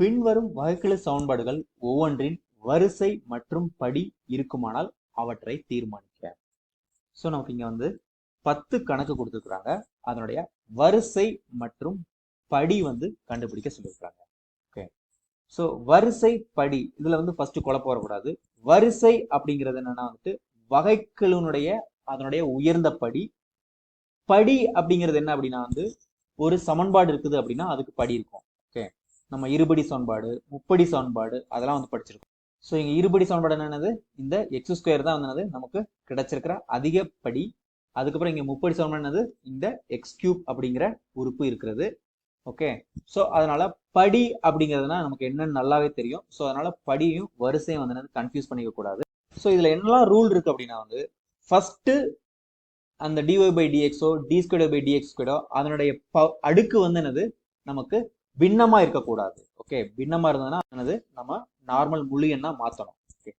பின்வரும் வகைக்கெழு சமன்பாடுகள் ஒவ்வொன்றின் வரிசை மற்றும் படி இருக்குமானால் அவற்றை தீர்மானிக்க ஸோ நமக்கு இங்கே வந்து பத்து கணக்கு கொடுத்துருக்குறாங்க. அதனுடைய வரிசை மற்றும் படி வந்து கண்டுபிடிக்க சொல்லியிருக்கிறாங்க. ஓகே ஸோ வரிசை படி இதில் வந்து ஃபர்ஸ்ட் குழப்பம் வரக்கூடாது. வரிசை அப்படிங்கிறது என்னன்னா வந்துட்டு வகைக்கெழுனுடைய அதனுடைய உயர்ந்த படி. படி அப்படிங்கிறது என்ன அப்படின்னா வந்து ஒரு சமன்பாடு இருக்குது அப்படின்னா அதுக்கு படி இருக்கும். நம்ம இருபடி சமன்பாடு முப்படி சமன்பாடு அதெல்லாம் வந்து படிச்சிருக்கோம். ஸோ இங்கே இருபடி சமன்பாடு என்னென்னது இந்த எக்ஸ் ஸ்கொயர் தான் வந்து நமக்கு கிடைச்சிருக்கிற அதிகப்படி. அதுக்கப்புறம் இங்கே முப்படி சமன்பாடு என்னது? இந்த எக்ஸ் கியூப் அப்படிங்கிற உறுப்பு இருக்கிறது. ஓகே ஸோ அதனால படி அப்படிங்கிறதுனா நமக்கு என்னன்னு நல்லாவே தெரியும். ஸோ அதனால படியும் வரிசையும் வந்து கன்ஃபியூஸ் பண்ணிக்க கூடாது. ஸோ இதில் என்னெல்லாம் ரூல் இருக்கு அப்படின்னா வந்து ஃபர்ஸ்ட் அந்த dy by டிஎக்ஸோ d square by d x ஸ்கொயரோ அதனுடைய ப- அடுக்கு வந்து என்னது? நமக்கு பின்னமா இருக்கக்கூடாது. ஓகே பின்னமா இருந்ததுன்னா என்னது? நம்ம நார்மல் முழு எண்ணா மாத்தணும். ஓகே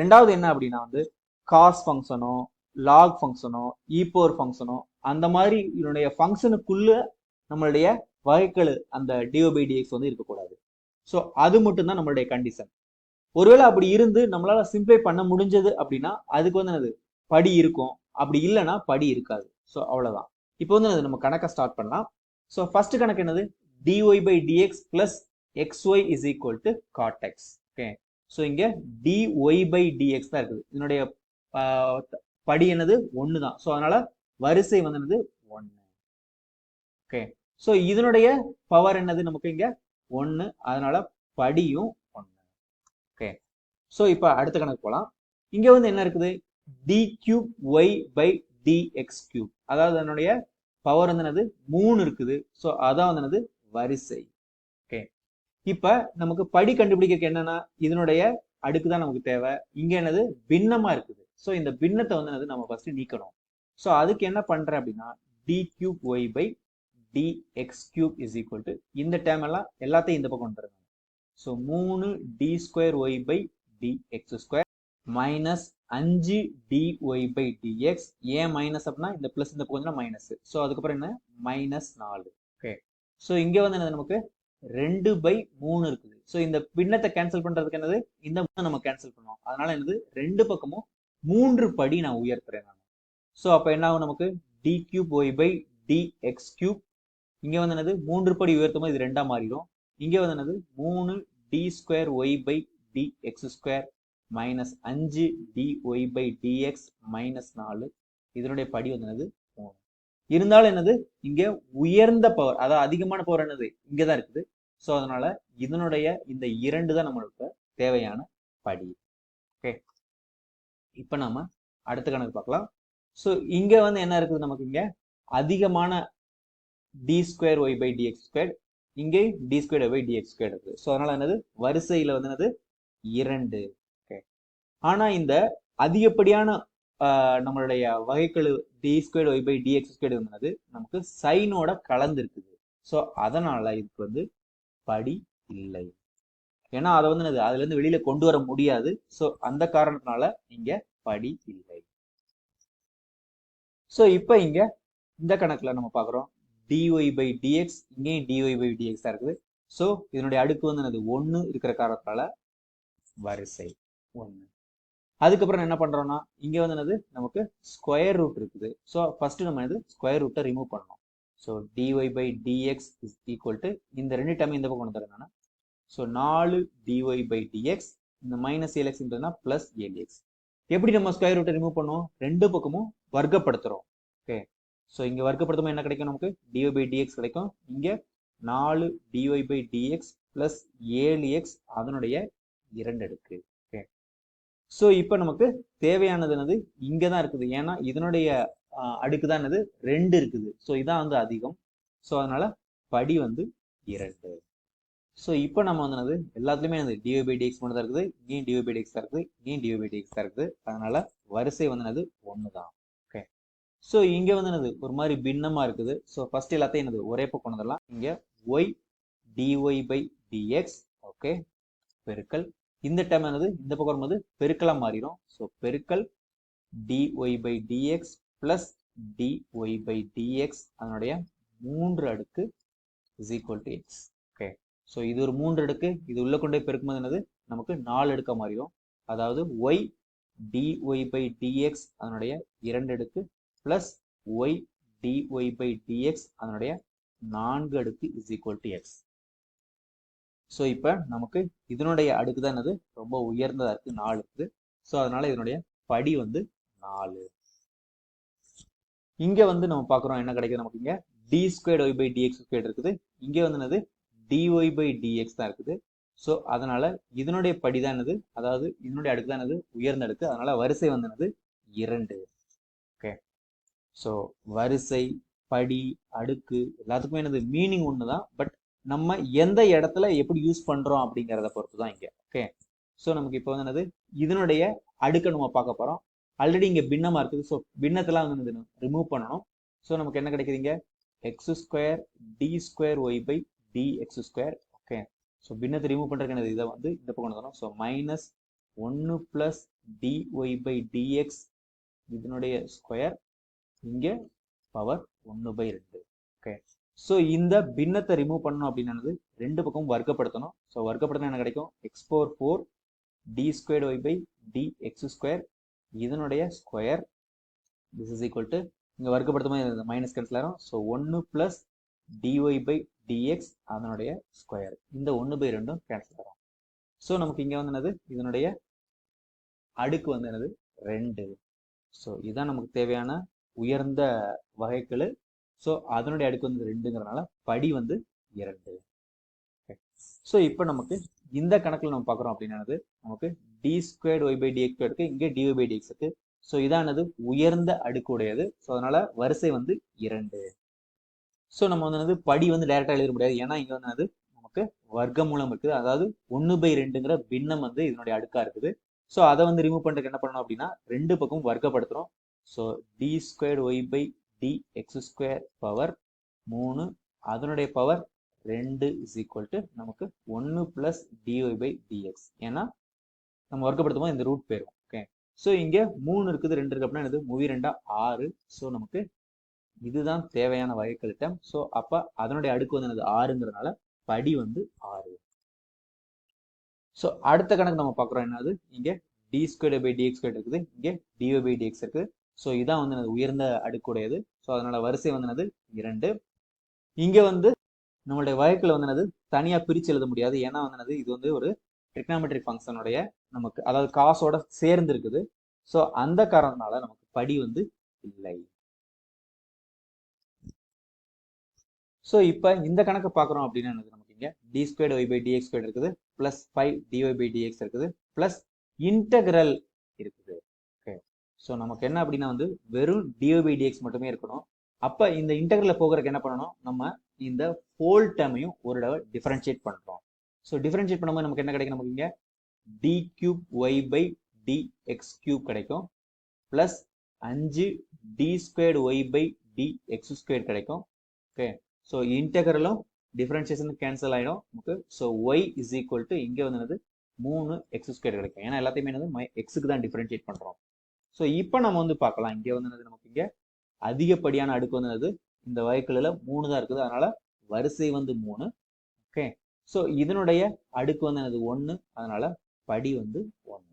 ரெண்டாவது என்ன அப்படின்னா வந்து காஸ் ஃபங்க்ஷனோ லாக் ஃபங்க்ஷனோ ஈப்போர் ஃபங்க்ஷனோ அந்த மாதிரி இதனுடைய ஃபங்க்ஷனுக்குள்ள நம்மளுடைய வகைக்கெழு அந்த டிஓபிடிஎக்ஸ் வந்து இருக்கக்கூடாது. ஸோ அது மட்டும்தான் நம்மளுடைய கண்டிஷன் ஒருவேளை அப்படி இருந்து நம்மளால சிம்பிளை பண்ண முடிஞ்சது அப்படின்னா அதுக்கு வந்து என்னது? படி இருக்கும். அப்படி இல்லைன்னா படி இருக்காது. ஸோ அவ்வளோதான் இப்போ வந்து நம்ம கணக்கை ஸ்டார்ட் பண்ணலாம். ஸோ ஃபர்ஸ்ட் கணக்கு என்னது? Dy by d x plus xy is equal to காட்டெக்ஸ் okay so இங்கே d y by d x தான் இருக்குது. இதனுடைய படி என்னது? ஒன்று தான். ஸோ அதனால வரிசை வந்து என்னது? ஒன்று ஓகே ஸோ இதனுடைய பவர் என்னது நமக்கு இங்கே? ஒன்று அதனால படியும் ஒன்று ஓகே ஸோ இப்போ அடுத்த கணக்கு போகலாம் இங்கே வந்து என்ன இருக்குது? D cube y by d x cube அதாவது அதனுடைய பவர் வந்து என்னது? மூணு இருக்குது. ஸோ அதான் வந்து என்னது? வரிசை. ஓகே இப்ப நமக்கு படி கண்டுபிடிக்க என்னன்னா இதனுடைய அடுக்கு தான் நமக்கு தேவை. இங்க என்னது? பின்னமா இருக்குது. ஸோ இந்த பின்னத்தை வந்து என்னது? நம்ம ஃபர்ஸ்ட் நீக்கணும். ஸோ அதுக்கு என்ன பண்றேன் அப்படின்னா d cube y by d x cube is equal to இந்த டேம் எல்லாம் எல்லாத்தையும் இந்த பக்கம் வந்துருங்க ஸோ மூணு d square y by d x square minus அஞ்சு d y by d x ஏன் மைனஸ் அப்படின்னா இந்த பிளஸ் இந்த பக்கம் மைனஸ் ஸோ அதுக்கப்புறம் என்ன? மைனஸ் நாலு. ஓகே ஸோ இங்கே வந்து என்னது நமக்கு? ரெண்டு பை மூணு இருக்குது. ஸோ இந்த பின்னத்தை கேன்சல் பண்றதுக்கு என்னது? இந்த மூணு நம்ம கேன்சல் பண்ணுவோம். அதனால என்னது? ரெண்டு பக்கமும் மூன்று படி நான் உயர்த்துறேன் நான். ஸோ அப்போ என்ன ஆகும் நமக்கு? D cube y by d x cube இங்கே வந்து என்னது? மூன்று படி உயர்த்தும் போது இது ரெண்டாக மாறிடும். இங்கே வந்து என்னது? மூணு d square y by d x square minus அஞ்சு d y by d x minus நாலு. இதனுடைய படி வந்து என்னது? இருந்தாலும் என்னது? இங்க உயர்ந்த பவர் அதாவது அதிகமான பவர் என்னது? இங்கதான் இருக்குது. ஸோ அதனால இதனுடைய இந்த இரண்டு தான் நம்மளுக்கு தேவையான படி. ஓகே இப்போ நாம அடுத்த கணக்கு பார்க்கலாம். ஸோ இங்க வந்து என்ன இருக்குது நமக்கு இங்க? அதிகமான d square y by d x square இங்கே d square by d x square இருக்குது ஸோ அதனால என்னது? வரிசையில வந்து என்னது? இரண்டு. ஓகே ஆனா இந்த அதிகப்படியான நம்மளுடைய வகைக்கெழு d squared y by d x squared இருந்தது நமக்கு சைனோட கலந்துருக்குது ஸோ அதனால இதுக்கு வந்து படி இல்லை. ஏன்னா அதை வந்து என்னது? அதுல இருந்து வெளியில கொண்டு வர முடியாது. ஸோ அந்த காரணத்தினால இங்க படி இல்லை. ஸோ இப்போ இங்க இந்த கணக்குல நம்ம பார்க்குறோம். D y by d x இங்கேயும் d y by d x தான் இருக்குது. ஸோ இதனுடைய அடுக்கு வந்து என்னது? ஒன்று இருக்கிற காரணத்தால வரிசை ஒன்று அதுக்கப்புறம் என்ன பண்றோம்னா இங்க வந்து என்னது? நமக்கு ஸ்கொயர் ரூட் இருக்குது. ஸோ ஃபர்ஸ்ட் நம்ம என்னது? ஸ்கொயர் ரூட்டை ரிமூவ் பண்ணணும். So d y by d x is equal to இந்த ரெண்டு டைம் இந்த பக்கம் கொண்டு வரேன் ஸோ நாலு d y by d x இந்த மைனஸ் ஏஎக்ஸ்ன்றதுனா பிளஸ் ஏஎக்ஸ் எப்படி நம்ம ஸ்கொயர் ரூட்டை ரிமூவ் பண்ணுவோம்? ரெண்டு பக்கமும் வர்க்கப்படுத்துறோம். ஓகே ஸோ இங்கே வர்க்கப்படுத்தும் என்ன கிடைக்கும் நமக்கு? டிஒய் பை டிஎக்ஸ் கிடைக்கும். இங்கே நாலு d y by d x plus ஏழு எக்ஸ் அதனுடைய இரண்டு அடுக்கு. ஸோ இப்போ நமக்கு தேவையானது என்னது? இங்கே தான் இருக்குது. ஏன்னா இதனுடைய அடுக்கு தான் என்னது? ரெண்டு இருக்குது. ஸோ இதான் வந்து அதிகம். ஸோ அதனால படி வந்து இரண்டு. ஸோ இப்போ நம்ம வந்து என்னது? எல்லாத்துலேயுமே என்னது? டிஒய் பை டிஎக்ஸ் மட்டும் தான் இருக்குது. இங்கேயும் டிஒய் பை டிஎக்ஸ் தான் இருக்குது? இங்கேயும் டிஒய் பை டிஎக்ஸ் தான் இருக்குது? அதனால வரிசை வந்து என்னது? ஒன்று தான் ஓகே ஸோ இங்கே வந்து என்னது? ஒரு மாதிரி பின்னமாக இருக்குது. ஸோ ஃபர்ஸ்ட் எல்லாத்தையும் என்னது? ஒரே பக்கம் கொண்டு வந்துடலாம். இங்கே y d y by d x okay பெருக்கல் இந்த டைம் என்னது இந்த பக்கம் வரும்போது பெருக்கலாக மாறிடும் ஸோ பெருக்கல் d y by d x plus d y by d x அதனுடைய மூன்று அடுக்கு is equal to x okay so இது ஒரு மூன்று அடுக்கு. இது உள்ள கொண்டு போய் பெருக்கும்போது என்னது? நமக்கு நாலு அடுக்க மாறிடும் அதாவது ஒய் டிஒய் பை டிஎக்ஸ் அதனுடைய இரண்டு அடுக்கு plus y d y by d x அதனுடைய நான்கு அடுக்கு is equal to x so இப்போ நமக்கு இதனுடைய அடுக்கு தான் என்னது? ரொம்ப உயர்ந்ததா இருக்கு நாலு இருக்குது. ஸோ அதனால இதனுடைய படி வந்து நாலு. இங்கே வந்து நம்ம பார்க்குறோம் என்ன கிடைக்குது நமக்கு இங்கே? D squared y by d x squared இருக்குது. இங்கே வந்து என்னது? டிஒய் பை டிஎக்ஸ் தான் இருக்குது. ஸோ அதனால இதனுடைய படி தான் என்னது? அதாவது இதனுடைய அடுக்கு தான் என்னது? உயர்ந்த அடுக்கு. அதனால வரிசை வந்து என்னது? இரண்டு. ஓகே ஸோ வரிசை படி அடுக்கு எல்லாத்துக்குமே என்னது? மீனிங் ஒன்று தான் பட் நம்ம எந்த இடத்துல எப்படி யூஸ் பண்றோம் அப்படிங்கிறத பொறுத்து தான் இங்க. ஓகே ஸோ நமக்கு இப்போ வந்து என்னது? இதனுடைய அடுக்கை நம்ம பார்க்க போறோம். ஆல்ரெடி இங்க பின்னமா இருக்குது. ஸோ பின்னத்தெல்லாம் வந்து ரிமூவ் பண்ணணும். ஸோ நமக்கு என்ன கிடைக்குதுங்க x square d square y by d x square okay so பின்னத்தை remove பண்ணுறதுக்கு என்னது? இதை வந்து இந்த பக்கம் தரோம் ஸோ மைனஸ் ஒன்று plus d y by d x இதனுடைய ஸ்கொயர் இங்கே பவர் ஒன்று பை ரெண்டு. ஓகே ஸோ இந்த பின்னத்தை ரிமூவ் பண்ணணும் அப்படின்னது ரெண்டு பக்கமும் வர்க்கப்படுத்தணும். ஸோ வர்க்கப்படுத்தினா என்ன கிடைக்கும்? X power four d square y by d x square இதனுடைய square this is equal to இங்கே வர்க்கப்படுத்தும் போது மைனஸ் கேன்சல் ஆகும் ஸோ ஒன்று plus d y by d x அதனுடைய ஸ்கொயர் இந்த ஒன்று பை ரெண்டும் கேன்சல் ஆகும் ஸோ நமக்கு இங்கே வந்து என்னது? இதனுடைய அடுக்கு வந்து என்னது? ரெண்டு. ஸோ இதுதான் நமக்கு தேவையான உயர்ந்த வகைக்கெழு ஸோ அதனுடைய அடுக்கு வந்து ரெண்டுங்கிறனால படி வந்து இரண்டு. ஸோ இப்போ நமக்கு இந்த கணக்கில் நம்ம பார்க்குறோம் அப்படின்னா நமக்கு d squared y by d x இருக்கு இங்கே d y by d x இருக்கு. ஸோ இதானது உயர்ந்த அடுக்கு உடையது. ஸோ அதனால வரிசை வந்து இரண்டு. ஸோ நம்ம வந்து என்னது? படி வந்து டைரக்டாக எழுத முடியாது. ஏன்னா இங்கே வந்து நமக்கு வர்க்க மூலம் இருக்குது. அதாவது ஒன்று பை ரெண்டுங்கிற பின்னம் வந்து இதனுடைய அடுக்கா இருக்குது. ஸோ அதை வந்து ரிமூவ் பண்ணுறதுக்கு என்ன பண்ணணும் அப்படின்னா ரெண்டு பக்கமும் வர்க்கப்படுத்துகிறோம் so d squared y by d x square power மூணு அதனுடைய பவர் ரெண்டு இஸ் ஈக்குவல் டு நமக்கு ஒன்று ப்ளஸ் டிஒய் பை டிஎக்ஸ் ஏன்னா நம்ம வர்க்கப்படுத்தும் போது இந்த ரூட் போயிடும் ஓகே ஸோ இங்கே மூணு இருக்குது ரெண்டு இருக்கு அப்படின்னா இது மூவி ரெண்டா ஆறு. ஸோ நமக்கு இதுதான் தேவையான வகைக்கல் டம் ஸோ அப்போ அதனுடைய அடுக்கு வந்து என்னது? ஆறுங்கிறதுனால படி வந்து ஆறு. ஸோ அடுத்த கணக்கு நம்ம பார்க்குறோம் என்னது? இங்கே டி ஸ்கொயர் பை டிஎக்ஸ் இருக்குது இங்கே d o by d x இருக்குது. ஸோ இதான் வந்து எனது உயர்ந்த அடுக்குடையது. ஸோ அதனால வரிசை வந்து இரண்டு. இங்கே வந்து நம்மளுடைய வகைக்கில் வந்து தனியா தனியாக பிரித்து எழுத முடியாது. ஏன்னா வந்து என்னது? இது வந்து ஒரு ட்ரிக்னாமெட்ரிக் ஃபங்க்ஷனுடைய நமக்கு அதாவது காசோட சேர்ந்து இருக்குது. ஸோ அந்த காரணத்தினால நமக்கு படி வந்து இல்லை. ஸோ இப்போ இந்த கணக்கு பார்க்குறோம் அப்படின்னா நமக்கு இங்கே? D square y by d x இருக்குது. Plus five d y by d x இருக்குது. ப்ளஸ் இன்டகிரல் ஸோ நமக்கு என்ன அப்படின்னா வந்து வெறும் டிஓபி டிஎக்ஸ் மட்டுமே இருக்கணும். அப்போ இந்த இன்டெகரில் போகிறதுக்கு என்ன பண்ணணும்? நம்ம இந்த ஹோல் டேர்மையும் ஒரு தடவை டிஃபரன்ஷியேட் பண்ணுறோம் ஸோ டிஃபரன்ஷியேட் பண்ணும்போது நமக்கு என்ன கிடைக்கும் நமக்கு இங்கே? D cube y by d x cube கிடைக்கும். ப்ளஸ் அஞ்சு d squared y by d x square கிடைக்கும் ஓகே ஸோ இன்டகரலும் டிஃபரன்ஷியேஷன் கேன்சல் ஆகிடும் நமக்கு so y is equal to இங்கே வந்து மூணு எக்ஸ் ஸ்கொயர் கிடைக்கும். ஏன்னா எல்லாத்தையுமே என்னது? மை எக்ஸுக்கு தான் டிஃபரன்ஷியேட் பண்ணுறோம் ஸோ இப்போ நம்ம வந்து பார்க்கலாம். இங்கே வந்து என்னது நமக்கு இங்கே? அதிகப்படியான அடுக்கு வந்து என்னது? இந்த வகைகளில் மூணு தான் இருக்குது. அதனால வரிசை வந்து மூணு. ஓகே ஸோ இதனுடைய அடுக்கு வந்து என்னது? ஒன்று அதனால படி வந்து ஒன்று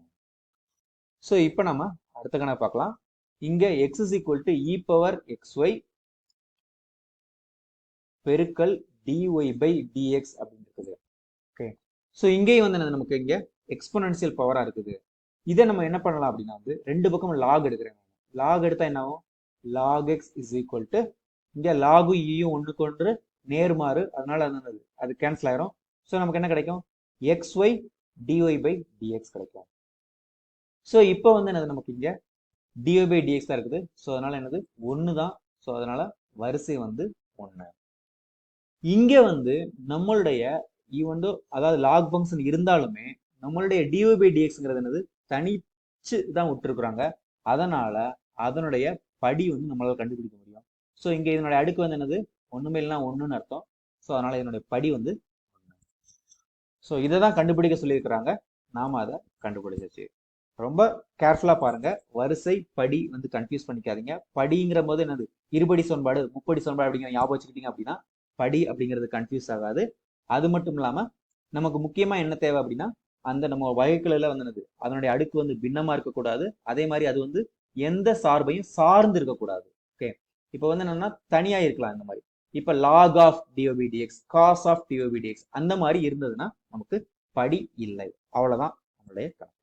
ஸோ இப்போ நம்ம அடுத்த கணக்கு பார்க்கலாம். இங்கே x is equal to e power x y பெருக்கல் d y by d x அப்படின்னு இருக்குது. ஓகே ஸோ இங்கேயும் வந்து என்னது நமக்கு இங்கே? எக்ஸ்போனன்சியல் பவராக இருக்குது. இதை நம்ம என்ன பண்ணலாம் அப்படின்னா வந்து ரெண்டு பக்கம் லாக் எடுக்கிறேன். லாக் எடுத்தா என்ன ஆகும்? Log x is equal to இங்கே லாகு ஈயும் ஒன்றுக்கு ஒன்று நேர்மாறு அதனால அது என்னது? அது கேன்சல் ஆயிரும். ஸோ நமக்கு என்ன கிடைக்கும்? X y d y by d x கிடைக்கும். ஸோ இப்போ வந்து என்னது நமக்கு இங்கே? டிஒய் பை டிஎக்ஸ் தான் இருக்குது. ஸோ அதனால என்னது? ஒன்று தான். ஸோ அதனால வரிசை வந்து ஒன்று இங்கே வந்து நம்மளுடைய வந்து அதாவது லாக் ஃபங்க்ஷன் இருந்தாலுமே நம்மளுடைய டிஒய் பை டிஎக்ஸ்ங்கிறது என்னது? தனிச்சு தான் விட்டுருக்குறாங்க. அதனால அதனுடைய படி வந்து நம்மளால கண்டுபிடிக்க முடியும். ஸோ இங்க இதனுடைய அடுக்கு வந்து என்னது? ஒண்ணுமே இல்லைனா ஒண்ணுன்னு அர்த்தம். ஸோ அதனால இதனுடைய படி வந்து ஸோ இதை தான் கண்டுபிடிக்க சொல்லியிருக்கிறாங்க. நாம அதை கண்டுபிடிச்சாச்சு. ரொம்ப கேர்ஃபுல்லா பாருங்க. வரிசை படி வந்து கன்ஃபியூஸ் பண்ணிக்காதீங்க. படிங்கிற போது என்னது? இருபடி சமன்பாடு முப்படி சமன்பாடு அப்படிங்கிற ஞாபகம் வச்சுக்கிட்டீங்க அப்படின்னா படி அப்படிங்கிறது கன்ஃபியூஸ் ஆகாது. அது மட்டும் இல்லாம நமக்கு முக்கியமா என்ன தேவை அப்படின்னா அந்த நம்ம வகைக்கெழுல வந்தனது அதனுடைய அடுக்கு வந்து பின்னமா இருக்கக்கூடாது. அதே மாதிரி அது வந்து எந்த சார்பையும் சார்ந்து இருக்கக்கூடாது. ஓகே? இப்போ வந்து என்னன்னா தனியா இருக்கலாம் இந்த மாதிரி. இப்ப log of d o by d x cos of d o by d x அந்த மாதிரி இருந்ததுன்னா நமக்கு படி இல்லை. அவ்வளவுதான் நம்மளுடைய கணக்கு.